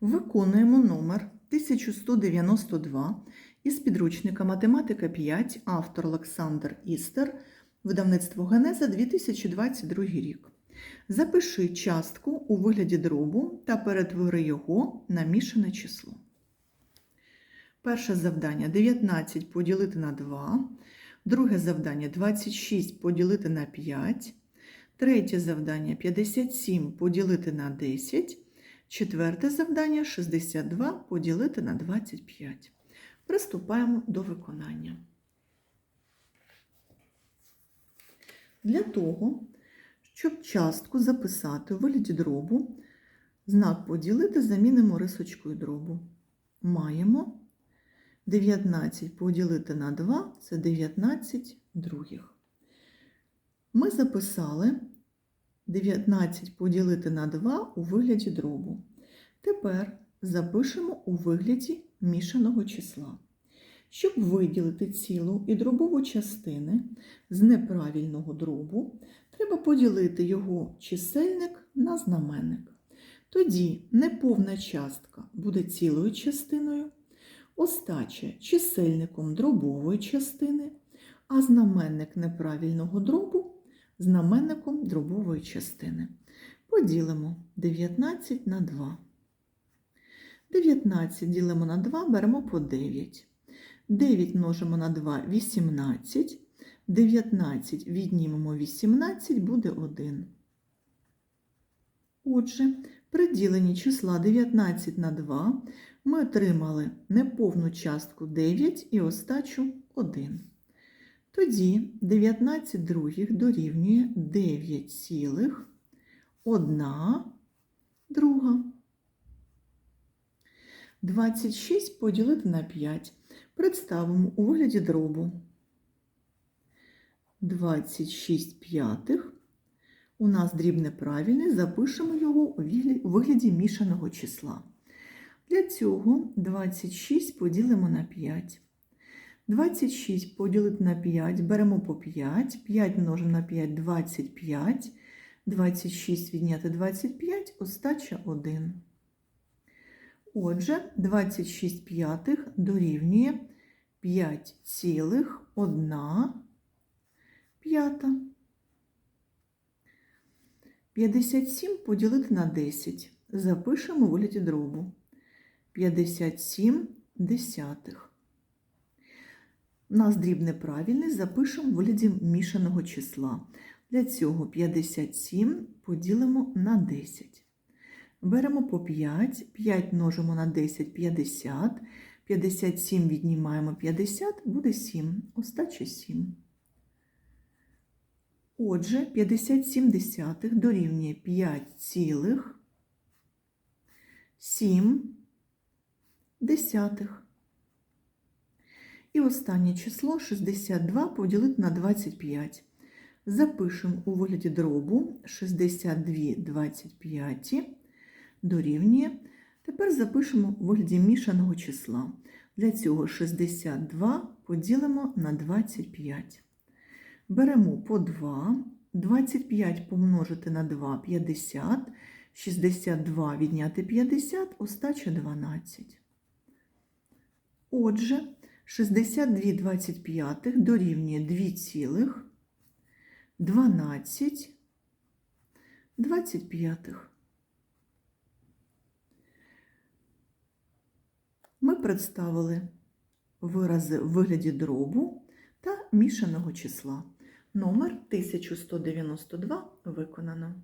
Виконуємо номер 1192 із підручника Математика 5, автор Олександр Істер, видавництво Генеза 2022 рік. Запиши частку у вигляді дробу та перетвори його на мішане число. Перше завдання 19 поділити на 2. Друге завдання 26 поділити на 5. Третє завдання 57 поділити на 10. Четверте завдання 62 поділити на 25. Приступаємо до виконання. Для того, щоб частку записати у вигляді дробу, знак поділити замінимо рисочкою дробу. Маємо 19 поділити на 2 це 19 других. Ми записали 19 поділити на 2 у вигляді дробу. Тепер запишемо у вигляді мішаного числа. Щоб виділити цілу і дробову частини з неправильного дробу, треба поділити його чисельник на знаменник. Тоді неповна частка буде цілою частиною, остача чисельником дробової частини, а знаменник неправильного дробу знаменником дробової частини. Поділимо 19 на 2. 19 ділимо на 2, беремо по 9. 9 множимо на 2 – 18. 19 віднімемо 18, буде 1. Отже, при діленні числа 19 на 2 ми отримали неповну частку 9 і остачу 1. Тоді 19 других дорівнює 9 цілих 1 друга. 26 поділити на 5. Представимо у вигляді дробу. 26 п'ятих. У нас дріб неправильний, запишемо його у вигляді мішаного числа. Для цього 26 поділимо на 5. 26 поділити на 5, беремо по 5, 5 множимо на 5 – 25, 26 відняти 25, остача 1. Отже, 26 п'ятих дорівнює 5 цілих 1 п'ята. 57 поділити на 10. Запишемо у вигляді дробу. 57 десятих. У нас дріб неправильний, запишемо в вигляді мішаного числа. Для цього 57 поділимо на 10. Беремо по 5, 5 множимо на 10 – 50, 57 віднімаємо 50, буде 7, остача 7. Отже, 57 десятих дорівнює 5 цілих 7 десятих. І останнє число 62 поділити на 25. Запишемо у вигляді дробу 62 25 дорівнює. Тепер запишемо у вигляді мішаного числа. Для цього 62 поділимо на 25. Беремо по 2, 25 помножити на 2 – 50, 62 відняти 50, остача 12. Отже, 62 25 дорівнює 2 цілих 12 25. Ми представили вирази в вигляді дробу та мішаного числа. Номер 1192 виконано.